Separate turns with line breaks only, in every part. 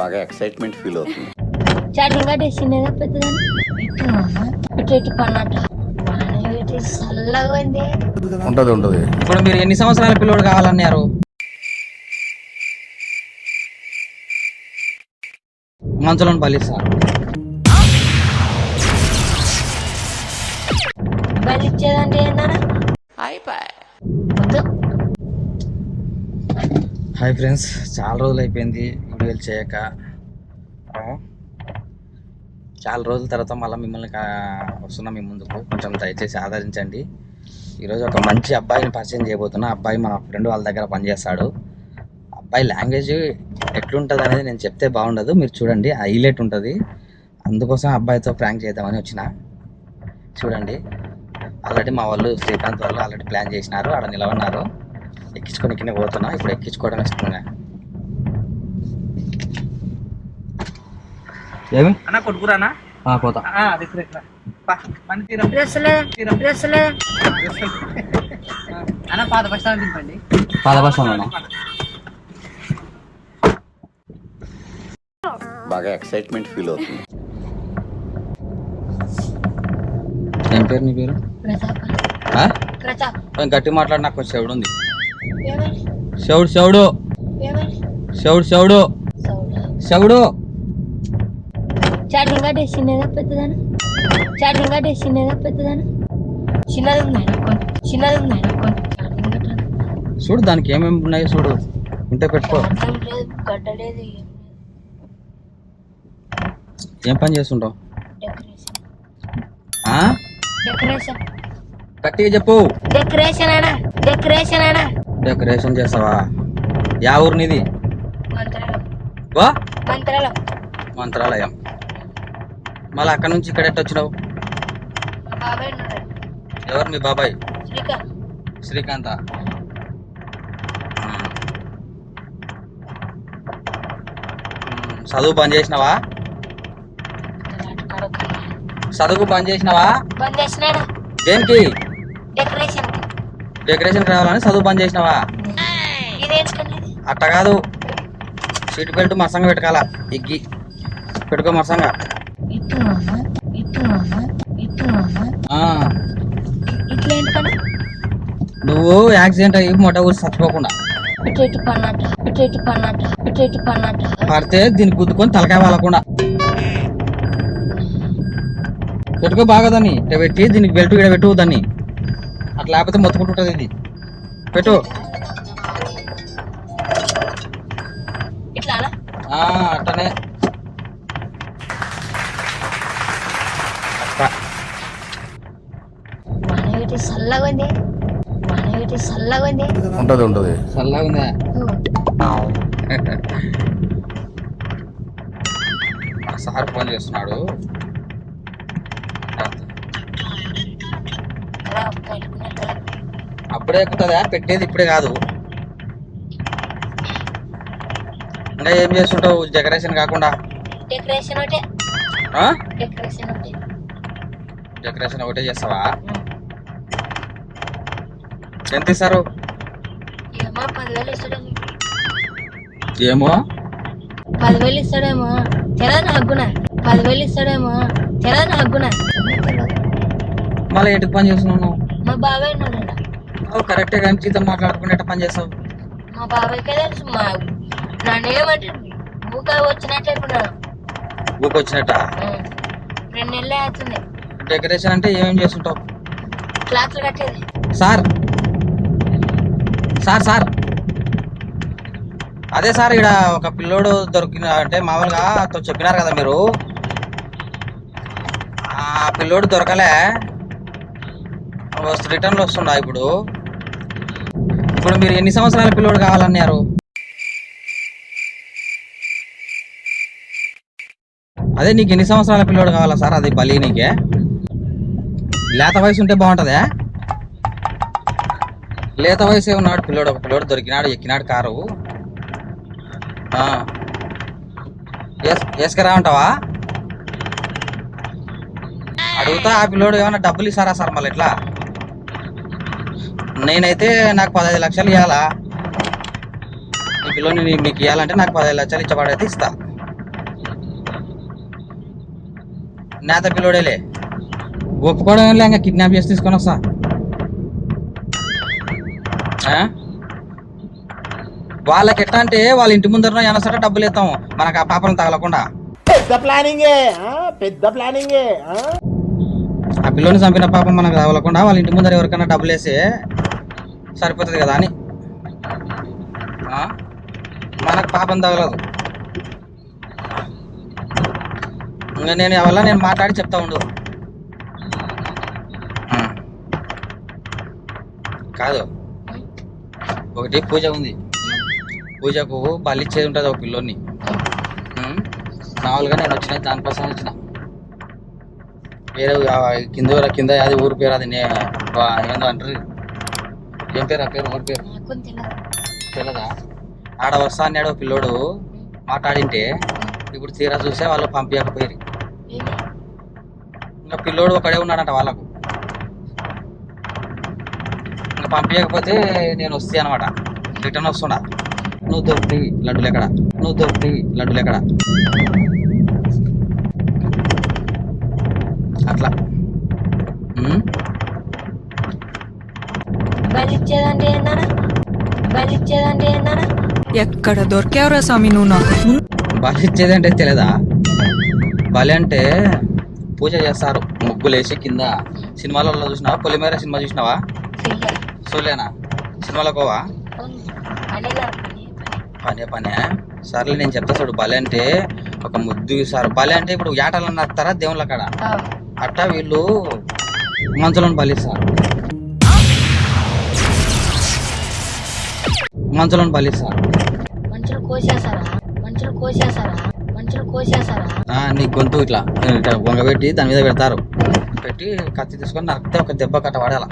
బాగా excitement feel అవుతుంది.
Chatting అంటే చిన్నదా పెద్దదా ఇటు ఇటు చల్లగా ఉంది.
ఉంటది ఉంటది.
ఇప్పుడు మీరు ఎన్ని సంవత్సరాల పిల్లోడు కావాలన్నారు? మంచులను బలిస్తారు
బలి ఇచ్చేదంటే ఏందన్నా వద్దు.
హాయ్ ఫ్రెండ్స్ చాలా రోజులు అయిపోయింది. వీడియోలు చేయక చాలా రోజుల తర్వాత మళ్ళీ మిమ్మల్ని వస్తున్నాం వస్తున్నా మీ ముందుకు. కొంచెం దయచేసి ఆదరించండి. ఈరోజు ఒక మంచి అబ్బాయిని పరిచయం చేయబోతున్నా. అబ్బాయి మన ఫ్రెండ్ వాళ్ళ దగ్గర పనిచేస్తాడు. అబ్బాయి లాంగ్వేజ్ ఎట్లుంటుంది అనేది నేను చెప్తే బాగుండదు. మీరు చూడండి హైలైట్ ఉంటుంది. అందుకోసం అబ్బాయితో ప్రాంక్ చేద్దామని వచ్చిన. చూడండి ఆల్రెడీ మా వాళ్ళు శ్రీకాంత్ వాళ్ళు ఆల్రెడీ ప్లాన్ చేసినారు. ఆడ నిలవన్నారు ఎక్కించుకొని కింద పోతున్నా. ఇప్పుడు ఎక్కించుకోవడం ఇష్టంగా. ఏమి?
అన్న కొట్టుకురానా
ఆ, పోతా.
అన్న పాత బస్ స్టాండ్ దింపండి.
బాగా ఎక్సైట్మెంట్ ఫీల్ అవుతుంది.
ఏం పేరు నీ పేరు? గట్టి మాట్లాడి నాకు కొంచెం శివుడు ఉంది.
ఏమని
శివుడు శివుడు
ఏమని
శివుడు
చాటింగ్ అంటే చిన్నదా పెద్దదా చాటింగ్ అంటే చిన్నదా పెద్దదా చిన్నది ఉన్నాయి కొన్ని చిన్నది అంటే
చూడు దానికి ఏమేమి ఉన్నాయో చూడు. ఉంటే పెట్టుకో.
ఏం
పని చేస్తుంటావు?
డెకరేషన్.
గట్టిగా చెప్పు.
డెకరేషన్ అనా డెకరేషన్ అనా
డెకరేషన్ చేస్తావా? యా ఊరు నీది?
మంత్రాలం
వా?
మంత్రాలం
మంత్రాలయం. మళ్ళీ అక్కడ నుంచి ఇక్కడ ఎట్ట వచ్చినావు? ఎవరు మీ బాబాయ్?
శ్రీకాంత్.
చదువు బంద్ చేసినావా? చదువు బంద్ చేసినావా? దేనికి?
డెకరేషన్.
రావాలని చదువు బంద్ చేసినావా? అట్ట కాదు. సీట్ బెల్ట్ మసంగా పెట్టుకోవాలా? ఎగ్గి పెట్టుకో మసంగా. నువ్వు యాక్సిడెంట్ అయ్యి మొట్ట ఊసి చచ్చిపోకుండా పడితే దీన్ని గుద్దుకొని తలకాయ వాళ్ళకుండా పెట్టుకో బాగా దాన్ని. పెట్టి దీనికి బెల్ట్ ఇక్కడ పెట్టు దాన్ని. అట్లా లేకపోతే మొత్తుకుంటుంటుంది ఇది. పెట్టు.
ఇట్లా అలా
ఆ, అట్టనే అట్ట.
మన వీటి చల్లగా ఉంది. మన వీటి చల్లగా ఉంది.
ఉంటది ఉంటది.
చల్లగా ఉందా? మా సార్ ఫోన్ చేస్తున్నాడు. అప్పుడే ఎక్కుతుందా? పెట్టేది ఇప్పుడే కాదు. ఇంకా ఏం చేస్తుంటావు? డెకరేషన్ కాకుండా?
డెకరేషన్ ఒకటే.
ఆ?
డెకరేషన్ ఒకటే.
డెకరేషన్ ఒకటే చేస్తావా? ఎంత ఇస్తారు
ఏమో పదివేలు ఇస్తాడేమో.
ఏమో?
పదివేలు ఇస్తాడేమో. తెలదు హగ్గున. పదివేలు ఇస్తాడేమో. తెలదు హగ్గున.
మళ్ళీ ఎటుకు పని చేస్తున్నావు?
మా బాబాయ్ ఉన్నాడు.
నువ్వు కరెక్టే కానీ జీతం మాట్లాడుకునేట పని చేస్తావు?
మా బాబాయ్కే తెలుసు మా నన్ను ఏమంటే ఊక వచ్చినట్టే ఇప్పుడు
ఊరికి వచ్చినట్ట?
రెండు నెలలే అవుతుంది.
డెకరేషన్ అంటే ఏమేం చేస్తుంటావు?
క్లాత్లు కట్టేది.
Sir sir sir. అదే సార్ ఇక్కడ ఒక పిల్లోడు దొరికిన అంటే మామూలుగా తో చెప్పినారు కదా మీరు. ఆ పిల్లోడు దొరకలే. వస్తు రిటర్న్లో వస్తుండా ఇప్పుడు. ఇప్పుడు మీరు ఎన్ని సంవత్సరాల పిల్లోడు కావాలన్నారు? అదే నీకు ఎన్ని సంవత్సరాల పిల్లోడు కావాలా సార్ అది బలి నీకే? లేత వయసు ఉంటే బాగుంటుందా? లేత వయసే ఉన్నాడు పిల్లోడు ఒక పిల్లోడు దొరికినాడు ఎక్కినాడు కారు. ఆ. వేసుకురా ఉంటావా అడుగుతా ఆ పిల్లోడు ఏమైనా డబ్బులు ఇస్తారా సార్ మళ్ళీ ఎట్లా నేనైతే నాకు పదహైదు లక్షలు ఇవ్వాలా ఈ పిల్లోని మీకు ఇవ్వాలంటే నాకు పదిహేను లక్షలు ఇచ్చబడైతే ఇస్తా. నేత పిల్లోడేలే. ఒప్పుకోవడం లే, ఇంకా కిడ్నాప్ చేసి తీసుకొని వస్తా. వాళ్ళకి ఎట్లా అంటే వాళ్ళ ఇంటి ముందర ఎనసట డబ్బులు ఇస్తాం మనకు ఆ పాపం తగలకుండా
పెద్ద ప్లానింగే? పెద్ద ప్లానింగే ఆ?
పిల్లోని చంపిన పాపం మనకు తగలకుండా వాళ్ళ ఇంటి ముందర ఎవరికైనా డబ్బులు వేస్తే సరిపోతుంది కదా అని? మనకు పాపం తగలదు ఇంకా నేను వల్ల నేను మాట్లాడి చెప్తా ఉండు. కాదు ఒకటి పూజ ఉంది. పూజకు బలి ఇచ్చేది ఉంటుంది ఒక పిల్లోని? మామూలుగా నేను వచ్చిన దానికోసం వచ్చిన. వేరే కింద కింద అది ఊరి పేరు అది ఏందో అంటారు. ఏం పేరు ఆ పేరు ఊరి పేరు? తెలదా. ఆడ వస్తా అన్నాడు పిల్లోడు. మాట్లాడింటే ఇప్పుడు తీరా చూస్తే వాళ్ళు పంపించకపోయారు ఇంకా పిల్లోడు ఒకడే ఉన్నాడంట వాళ్ళకు. ఇంకా పంపించకపోతే నేను వస్తే అనమాట. రిటర్న్ వస్తుండా నువ్వు దొరుకుతాయి లడ్డులు ఎక్కడ? నువ్వు దొరుకుతాయి లడ్డులు ఎక్కడ? అట్లా.
ఇచ్చేదంటే ఇచ్చేదంటే
ఎక్కడ దొరికావురా స్వామి నువ్వు నాకు?
బలి ఇచ్చేది అంటే తెలియదా బలి అంటే పూజ చేస్తారు. ముగ్గులు వేసి కింద. సినిమాలలో చూసినావా? పొలిమేర సినిమా చూసినావా? చూడలేనా? సినిమాలో కోవా
అవును. పనిలా పని పని.
సర్లే నేను చెప్తా చూడు. బలి అంటే ఒక ముద్దు సార్. బలి అంటే ఇప్పుడు ఏటలను నత్తారా దేవుళ్ళ కాడ? అట్టా వీళ్ళు మంచులను బలిస్తారు. మంచులను బలిస్తారు.
మనుషులు కోసేసారా
నీ గొంతు ఇట్లా. ఇట్లా వంగబెట్టి దాని మీద పెడతారు. పెట్టి కత్తి తీసుకొని నరికితే ఒక దెబ్బ కట్ట పడాల?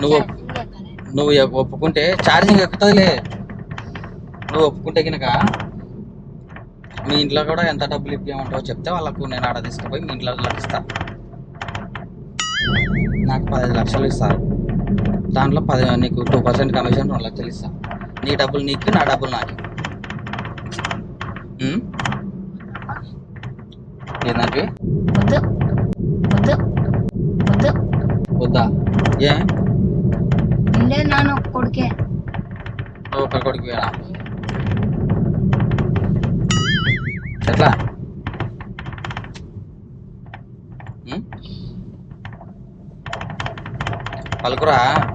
నువ్వు నువ్వు ఒప్పుకుంటే ఛార్జింగ్ ఎక్కుతుందిలే. నువ్వు ఒప్పుకుంటే కనుక మీ ఇంట్లో కూడా ఎంత డబ్బులు ఇప్పించమంటావో చెప్తే వాళ్ళకు నేను ఆడ తీసుకుపోయి మీ ఇంట్లో వాళ్ళకి ఇస్తా. నాకు పదిహేను లక్షలు ఇస్తారు దాంట్లో పది నీకు టూ పర్సెంట్ కమిషన్ రెండు లక్షలు ఇస్తా. నీ డబ్బులు నీకు నా డబ్బులు నాకు. ఉమ్?
వద్దు.
ఏ?
ఉండేది నాన్న ఒక కొడుకే.
ఒకరి కొడుకు ఎట్లా? పలుకురా?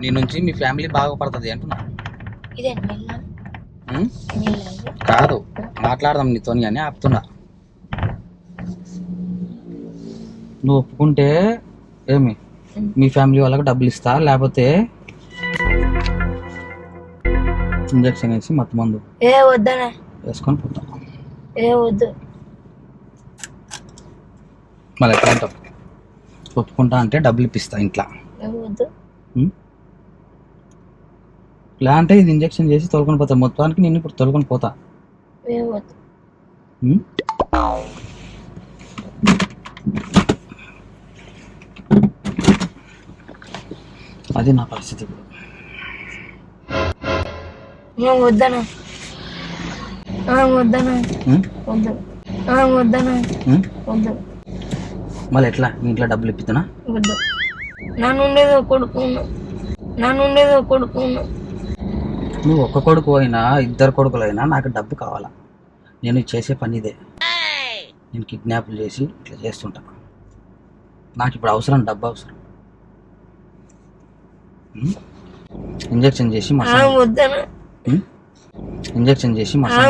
నీ నుంచి మీ ఫ్యామిలీ బాగుపడుతుంది అంటున్నా.
ఇది.
కాదు. మాట్లాడదాం నీతోని అని ఆపుతున్నా. నువ్వు ఒప్పుకుంటే ఏమి? మీ ఫ్యామిలీ వాళ్ళకి డబ్బులు ఇస్తా లేకపోతే ఇంజక్షన్ వేసి మత్తు మందు
ఏ వద్దనే.
వేసుకొని పోతాం.
ఏ వద్దు.
మళ్ళీ ఎట్లా ఒప్పుకుంటా అంటే డబ్బులు ఇప్పిస్తా ఇంట్లో.
వద్దు?
ఇలా అంటే ఇది ఇంజక్షన్ చేసి తొలకొని పోతా. మొత్తానికి నేను ఇప్పుడు తొలకొని పోతా.
ఏ వద్దు
ఉం? అది నా పరిస్థితి ఇప్పుడు
వద్దనా వద్దనా? వద్దు వద్దనా? వద్దు
మళ్ళీ ఎట్లా మీ ఇంట్లో డబ్బులు ఇప్పిస్తున్నా
వద్దు నన్ను ఉండేది ఒక కొడుకున్నా నన్ను ఉండేది ఒక కొడుకున్నా
నువ్వు ఒక్క కొడుకు అయినా ఇద్దరు కొడుకులైనా నాకు డబ్బు కావాలా? నేను చేసే పని ఇదే నేను కిడ్నాప్లు చేసి ఇట్లా చేస్తుంటా. నాకు ఇప్పుడు అవసరం డబ్బు అవసరం? ఇంజెక్షన్ చేసి ఉం? ఇంజెక్షన్ చేసి మసాజ్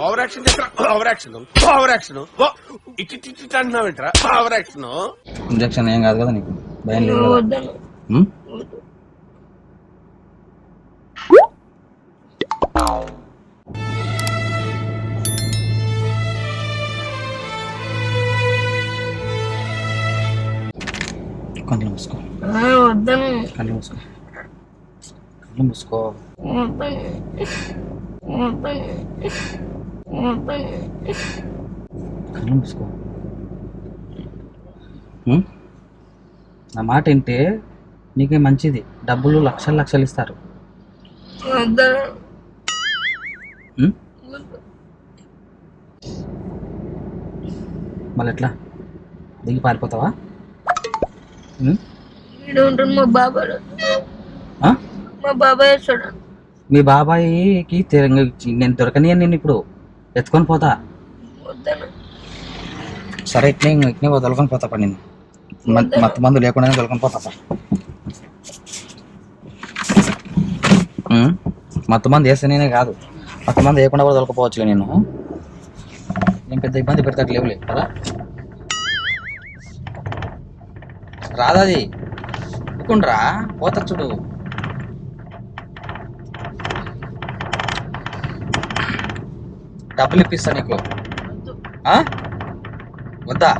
ఓవర్ యాక్షన్ చేస్తా ఓవర్ యాక్షన్ ఓవర్ యాక్షన్ ఇటు ఇటు ఇటు అంటున్నావేంట్రా? ఓవర్ యాక్షన్
ఇంజెక్షన్ ఏం కాదు కదా నీకు? భయం లేదు? కొంచెం మూసుకో. కళ్ళు మూసుకో. కళ్ళు మూసుకో. కళ్ళు మూసుకో? నా మాట వింటే నీకే మంచిది. డబ్బులు లక్షలు లక్షలు ఇస్తారు? మళ్ళీ ఎట్లా? దిగి పారిపోతావా?
మా? బాబాయ్? మా బాబాయ్
మీ బాబాయికి నేను దొరకని నేను ఇప్పుడు. ఎత్తుకొని పోతా. సరే ఇట్నే ఇట్నే తొలకొని పోతా నేను మత్తు మందు లేకుండానే తొలకొని పోతా? మత్తు మంది వేస్తేనే కాదు. మత్తు మంది వేయకుండా కూడా తొలకపోవచ్చు నేను. నేను పెద్ద ఇబ్బంది పెడతాట్లేవులే కదా రాదాది. ఊరుకుండ్రా. పోతా చూడు. డబ్బులు ఇప్పిస్తా నీకు. ఆ? వద్దా?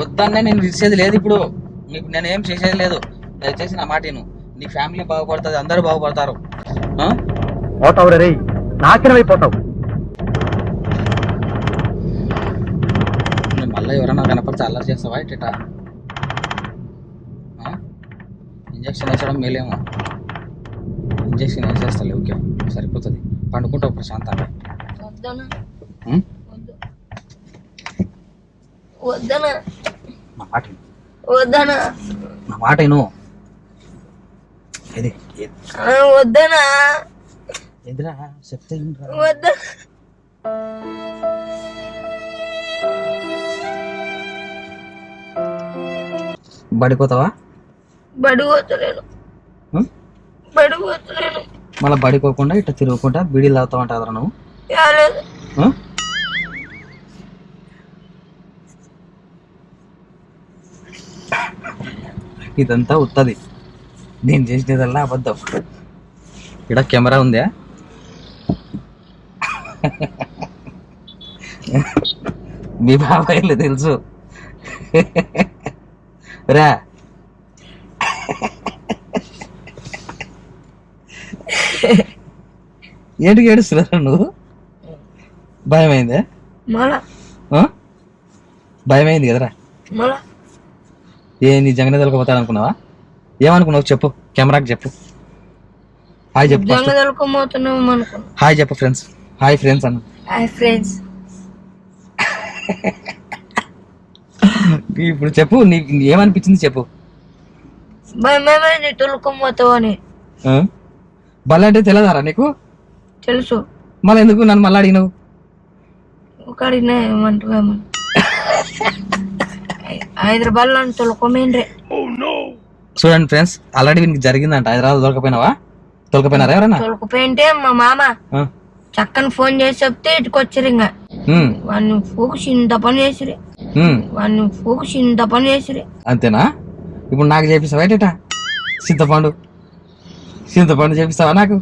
వద్దన్నే నేను ఇచ్చేది లేదు ఇప్పుడు. నీకు నేనేం చేసేది లేదు. దయచేసి నా మాట విను. నీ ఫ్యామిలీ బాగుపడుతుంది అందరూ బాగుపడతారు. ఆ?
పోతావు రే నాశనమైపోతావు
నువ్వు మళ్ళీ ఎవరైనా కనపడితే అల్లరి చేస్తావా ఇట ఇంజక్షన్ వేసడం మేలేమో. ఇంజక్షన్ వేసేస్తాలే ఓకే సరిపోతుంది. పండుకుంటావు ప్రశాంతంగా
వద్దను
ఉం?
వద్దు వద్దనా
నా మాట విను.
వద్దనా
నా మాట విను. ఇది
ఆ, వద్దనా
ఎదురా చెప్తే వినురా.
వద్ద.
బడిపోతావా?
బడి పోతలేను
ఉం?
బడి పోతలేను
మళ్ళీ బడిపోకుండా ఇట్లా తిరుగుకుంటా బీడీలు తాగుతావు అంటారా నువ్వు?
రాలేదు
ఇదంతా ఉత్తది. నేను చేసినదల్లా అబద్ధం. ఇక్కడ కెమెరా ఉందా? మీ బాబాయ్లు తెలుసు. రా. ఏంటికి ఏడుస్తున్నారా నువ్వు? భయమైందే? భయమైంది కదరా. ఏ నిజంగానే తొలకపోతాడు అనుకున్నావా ఏమనుకున్నావు చెప్పు కెమెరాకి చెప్పు. హాయ్ చెప్పు హాయ్ చెప్పు ఫ్రెండ్స్ హాయ్ ఫ్రెండ్స్ అన్న.
హాయ్ ఫ్రెండ్స్
ఇప్పుడు చెప్పు నీకు ఏమనిపించింది చెప్పు. ఆ? బల్ల అంటే తెలియదారా నీకు?
తెలుసు.
మళ్ళీ ఎందుకు నన్ను మళ్ళీ అడిగినావు?
ఒకడినే ఏమంటావు ఏమని హైదరాబాద్లో తొలుకోమేండ్రే.
చూడండి ఫ్రెండ్స్ ఆల్రెడీ వీనికి జరిగిందంట. హైదరాబాద్ దొరకపోయినావా దొరకపోయినారా ఎవరన్నా
తొలకపోయింటే మా మామ. చక్కని ఫోన్ చేసి చెప్తే ఇటుకొచ్చిరు ఇంకా వాడిని ఫోకస్ ఇంత పని చేసిరి. వాడిని ఫోకస్ ఇంత పని చేసిరి.
అంతేనా? ఇప్పుడు నాకు చేపిస్తావా ఏటా చింతపండు. చింతపండు చేపిస్తావా నాకు?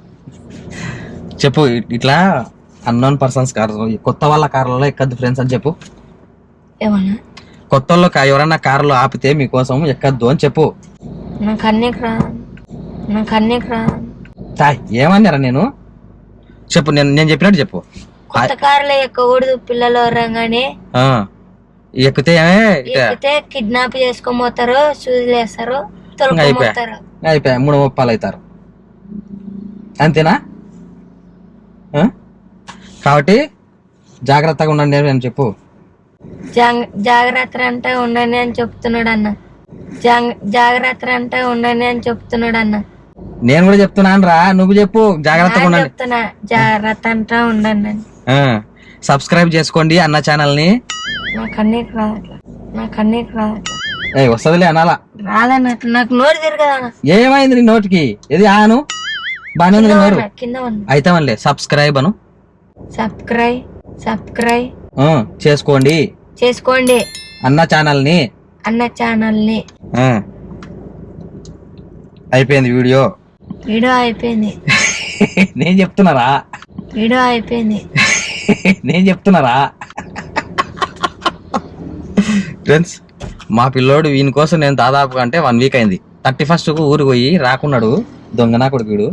చెప్పు ఇట్లా అన్నోన్ పర్సన్స్ కార్ కొత్త వాళ్ళ కార్లలో ఎక్కద్దు ఫ్రెండ్స్ అని చెప్పు.
ఏమన్నా?
కొత్త వాళ్ళు ఎవరన్నా కారులో ఆపితే మీకోసం ఎక్కద్దు అని చెప్పు.
నాకు అన్నికి రా నాకు అన్నికి రా
తాయ్ ఏమన్నారా నేను? చెప్పు నేను నేను చెప్పినట్టు చెప్పు.
కొత్త కారులో ఎక్కకూడదు పిల్లలు రంగానే
ఆ, ఎక్కితే
ఎక్కితే కిడ్నాప్ చేసుకొని పోతారు సూదులు వేస్తారు
ఇంకా అయిపోయా? అయిపోయా? మూడు ముప్పాలు అవుతారు అంతేనా? కాబట్టి జాగ్రత్తగా ఉండండి అని చెప్పు.
జాంగ్- జాగ్రత్త అంటే ఉండండి అని చెప్తున్నాడు అన్న జాంగ్- జాగ్రత్త అంటే ఉండండి అని చెప్తున్నాడు అన్న
నేను కూడా చెప్తున్నాను రా నువ్వు చెప్పు. జాగ్రత్తగా ఉండండి.
చెప్తున్నా జాగ్రత్త అంటే ఉండండి
సబ్స్క్రైబ్ చేసుకోండి అన్న ఛానల్ని
నాకు అన్నికి నాకు అన్నికి అట్లా
ఏ వస్తుందిలే అనాలా.
రాదన్నట్టు నాకు నోరు తిరగదన్న.
ఏమైంది నీ నోటికి? ఇది ఆను? బానే ఉంది నోరు? అయితే సబ్స్క్రైబ్ అను.
సబ్స్క్రైబ్ సబ్స్క్రైబ్
చేసుకోండి.
చేసుకోండి.
అన్న ఛానల్ని
అన్న
ఛానల్ని. అయిపోయింది వీడియో.
వీడియో అయిపోయింది.
నేను చెప్తున్నారా?
వీడియో అయిపోయింది.
నేను చెప్తున్నారా? ఫ్రెండ్స్ మా పిల్లోడు వీని కోసం నేను దాదాపుగా అంటే వన్ వీక్ అయింది. థర్టీ ఫస్ట్ ఊరికి పోయి రాకున్నాడు. దొంగనా కొడుకుడు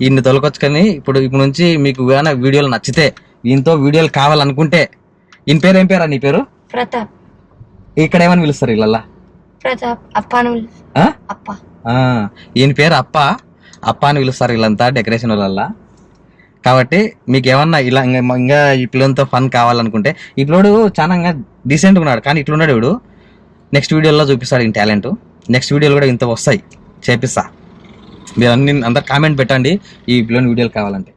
ఈయన్ని తొలకొచ్చుకొని ఇప్పుడు ఇప్పుడు నుంచి మీకు ఏమైనా వీడియోలు నచ్చితే ఈయనతో వీడియోలు కావాలనుకుంటే ఈయన పేరు ఏం పేరా నీ పేరు?
ప్రతాప్.
ఇక్కడ ఏమని పిలుస్తారు వీళ్ళల్లా?
ప్రతాప్ అప్పాను
ఆ?
అప్ప.
ఆ, ఈయన పేరు అప్ప. అప్ప అని పిలుస్తారు వీళ్ళంతా డెకరేషన్ వాళ్ళ కాబట్టి మీకు ఏమన్నా ఇలా ఇంకా ఇంకా ఈ పిల్లలతో ఫన్ కావాలనుకుంటే ఈ పిల్లోడు చాలా ఇంకా డీసెంట్గా ఉన్నాడు. కానీ ఇట్లున్నాడు వీడు. నెక్స్ట్ వీడియోలో చూపిస్తాడు ఈ టాలెంట్. నెక్స్ట్ వీడియోలు కూడా ఇంత వస్తాయి. చేపిస్తా. మీరు అన్ని అందరు కామెంట్ పెట్టండి ఈ పిల్లని వీడియోలు కావాలంటే.